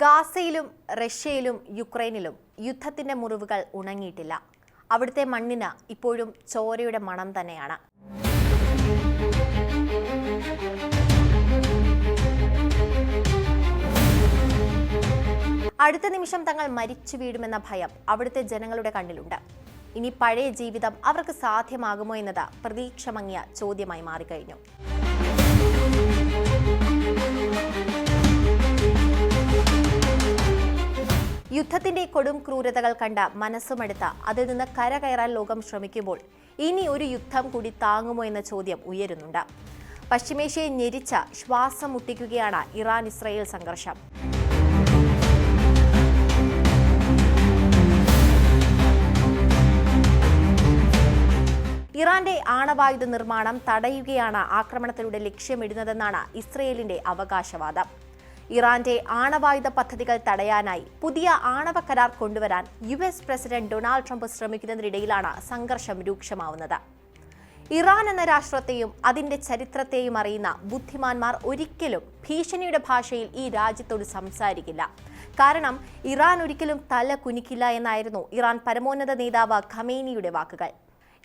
ഗാസയിലും റഷ്യയിലും യുക്രൈനിലും യുദ്ധത്തിന്റെ മുറിവുകൾ ഉണങ്ങിയിട്ടില്ല. അവിടുത്തെ മണ്ണിന് ഇപ്പോഴും ചോരയുടെ മണം തന്നെയാണ്. അടുത്ത നിമിഷം തങ്ങൾ മരിച്ചു വീഴുമെന്ന ഭയം അവിടുത്തെ ജനങ്ങളുടെ കണ്ണിലുണ്ട്. ഇനി പഴയ ജീവിതം അവർക്ക് സാധ്യമാകുമോ എന്നത് പ്രതീക്ഷ മങ്ങിയ ചോദ്യമായി മാറിക്കഴിഞ്ഞു. യുദ്ധത്തിന്റെ കൊടും ക്രൂരതകൾ കണ്ട മനസ്സുമെടുത്ത അതിൽ നിന്ന് കരകയറാൻ ലോകം ശ്രമിക്കുമ്പോൾ ഇനി ഒരു യുദ്ധം കൂടി താങ്ങുമോ എന്ന ചോദ്യം ഉയരുന്നുണ്ട്. പശ്ചിമേഷ്യയെ ഞെരിച്ച ശ്വാസം മുട്ടിക്കുകയാണ് ഇറാൻ ഇസ്രയേൽ സംഘർഷം. ഇറാന്റെ ആണവായുധ നിർമ്മാണം തടയുകയാണ് ആക്രമണത്തിലൂടെ ലക്ഷ്യമിടുന്നതെന്നാണ് ഇസ്രയേലിന്റെ അവകാശവാദം. ഇറാന്റെ ആണവായുധ പദ്ധതികൾ തടയാനായി പുതിയ ആണവ കരാർ കൊണ്ടുവരാൻ U S president Donald Trump ശ്രമിക്കുന്നതിനിടയിലാണ് സംഘർഷം രൂക്ഷമാവുന്നത്. ഇറാൻ എന്ന രാഷ്ട്രത്തെയും അതിന്റെ ചരിത്രത്തെയും അറിയുന്ന ബുദ്ധിമാന്മാർ ഒരിക്കലും ഭീഷണിയുടെ ഭാഷയിൽ ഈ രാജ്യത്തോട് സംസാരിക്കില്ല. കാരണം ഇറാൻ ഒരിക്കലും തല കുനിക്കില്ല എന്നായിരുന്നു ഇറാൻ പരമോന്നത നേതാവ് ഖമേനിയുടെ വാക്കുകൾ.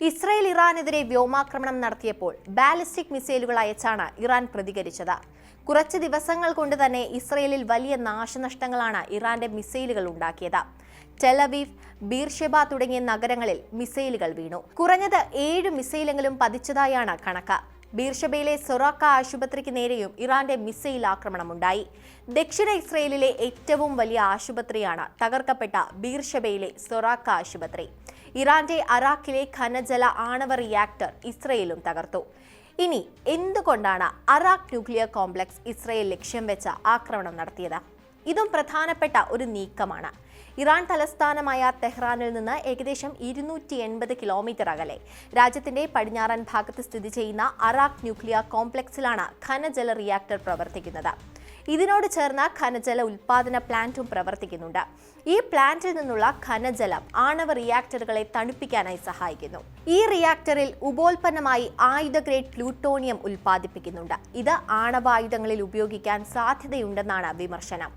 ഇസ്രായേൽ ഇറാനെതിരെ വ്യോമാക്രമണം നടത്തിയപ്പോൾ ബാലിസ്റ്റിക് മിസൈലുകൾ അയച്ചാണ് ഇറാൻ പ്രതികരിച്ചത്. കുറച്ച് ദിവസങ്ങൾ കൊണ്ട് തന്നെ ഇസ്രയേലിൽ വലിയ നാശനഷ്ടങ്ങളാണ് ഇറാന്റെ മിസൈലുകൾ ഉണ്ടാക്കിയത്. ടെലവീവ് ബീർഷെബ തുടങ്ങിയ നഗരങ്ങളിൽ മിസൈലുകൾ വീണു. കുറഞ്ഞത് ഏഴ് മിസൈലെങ്കിലും പതിച്ചതായാണ് കണക്ക്. ബീർഷബയിലെ സൊറാക്ക ആശുപത്രിക്ക് നേരെയും ഇറാന്റെ മിസൈൽ ആക്രമണമുണ്ടായി. ദക്ഷിണ ഇസ്രയേലിലെ ഏറ്റവും വലിയ ആശുപത്രിയാണ് തകർക്കപ്പെട്ട ബീർഷബയിലെ സൊറാക്ക ആശുപത്രി. ഇറാന്റെ അറാഖിലെ ഖനജല ആണവ റിയാക്ടർ ഇസ്രയേലും തകർത്തു. ഇനി എന്തുകൊണ്ടാണ് അറാഖ് ന്യൂക്ലിയർ കോംപ്ലക്സ് ഇസ്രയേൽ ലക്ഷ്യം വെച്ച ആക്രമണം നടത്തിയത്? ഇതും പ്രധാനപ്പെട്ട ഒരു നീക്കമാണ്. ഇറാൻ തലസ്ഥാനമായ തെഹ്റാനിൽ നിന്ന് ഏകദേശം ഇരുന്നൂറ്റി എൺപത് കിലോമീറ്റർ അകലെ രാജ്യത്തിന്റെ പടിഞ്ഞാറൻ ഭാഗത്ത് സ്ഥിതി ചെയ്യുന്ന അറാഖ് ന്യൂക്ലിയർ കോംപ്ലക്സിലാണ് ഖനജല റിയാക്ടർ പ്രവർത്തിക്കുന്നത്. ഇതിനോട് ചേർന്ന ഖനജല ഉൽപാദന പ്ലാന്റും പ്രവർത്തിക്കുന്നുണ്ട്. ഈ പ്ലാന്റിൽ നിന്നുള്ള ഖനജലം ആണവ റിയാക്ടറുകളെ തണുപ്പിക്കാനായി സഹായിക്കുന്നു. ഈ റിയാക്ടറിൽ ഉപോൽപ്പന്നമായി ആയുധ ഗ്രേഡ് പ്ലൂട്ടോണിയം ഉൽപ്പാദിപ്പിക്കുന്നുണ്ട്. ഇത് ആണവായുധങ്ങളിൽ ഉപയോഗിക്കാൻ സാധ്യതയുണ്ടെന്നാണ് വിമർശനം.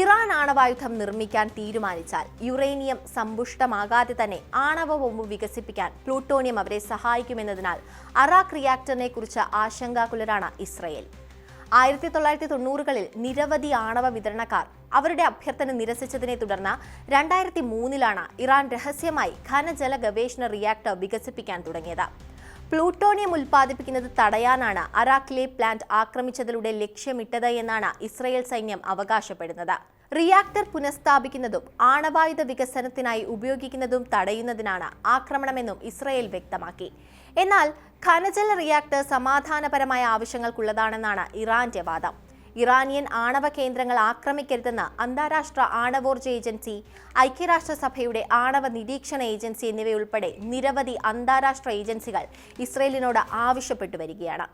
ഇറാൻ ആണവായുധം നിർമ്മിക്കാൻ തീരുമാനിച്ചാൽ യുറേനിയം സമ്പുഷ്ടമാകാതെ തന്നെ ആണവ ബോംബ് വികസിപ്പിക്കാൻ പ്ലൂട്ടോണിയം അവരെ സഹായിക്കുമെന്നതിനാൽ അറാഖ് റിയാക്ടറിനെ കുറിച്ച് ആശങ്കാകുലരാണ് ഇസ്രയേൽ. ആയിരത്തി തൊള്ളായിരത്തി തൊണ്ണൂറുകളിൽ നിരവധി ആണവ വിതരണക്കാർ അവരുടെ അഭ്യർത്ഥന നിരസിച്ചതിനെ തുടർന്ന് രണ്ടായിരത്തി മൂന്നിലാണ് ഇറാൻ രഹസ്യമായി ഖനജല ഗവേഷണ റിയാക്ടർ വികസിപ്പിക്കാൻ തുടങ്ങിയത്. പ്ലൂട്ടോണിയം ഉൽപ്പാദിപ്പിക്കുന്നത് തടയാനാണ് അറാഖിലെ പ്ലാന്റ് ആക്രമിച്ചതിലൂടെ ലക്ഷ്യമിട്ടത് എന്നാണ് ഇസ്രയേൽ സൈന്യം അവകാശപ്പെടുന്നത്. റിയാക്ടർ പുനഃസ്ഥാപിക്കുന്നതും ആണവായുധ വികസനത്തിനായി ഉപയോഗിക്കുന്നതും തടയുന്നതിനാണ് ആക്രമണമെന്നും ഇസ്രയേൽ വ്യക്തമാക്കി. എന്നാൽ ഖനജല റിയാക്ടർ സമാധാനപരമായ ആവശ്യങ്ങൾക്കുള്ളതാണെന്നാണ് ഇറാന്റെ വാദം. ഇറാനിയൻ ആണവ കേന്ദ്രങ്ങൾ ആക്രമിക്കരുതെന്ന് അന്താരാഷ്ട്ര ആണവോർജ ഏജൻസി ഐക്യരാഷ്ട്രസഭയുടെ ആണവ നിരീക്ഷണ ഏജൻസി എന്നിവയുൾപ്പെടെ നിരവധി അന്താരാഷ്ട്ര ഏജൻസികൾ ഇസ്രയേലിനോട് ആവശ്യപ്പെട്ടു വരികയാണ്.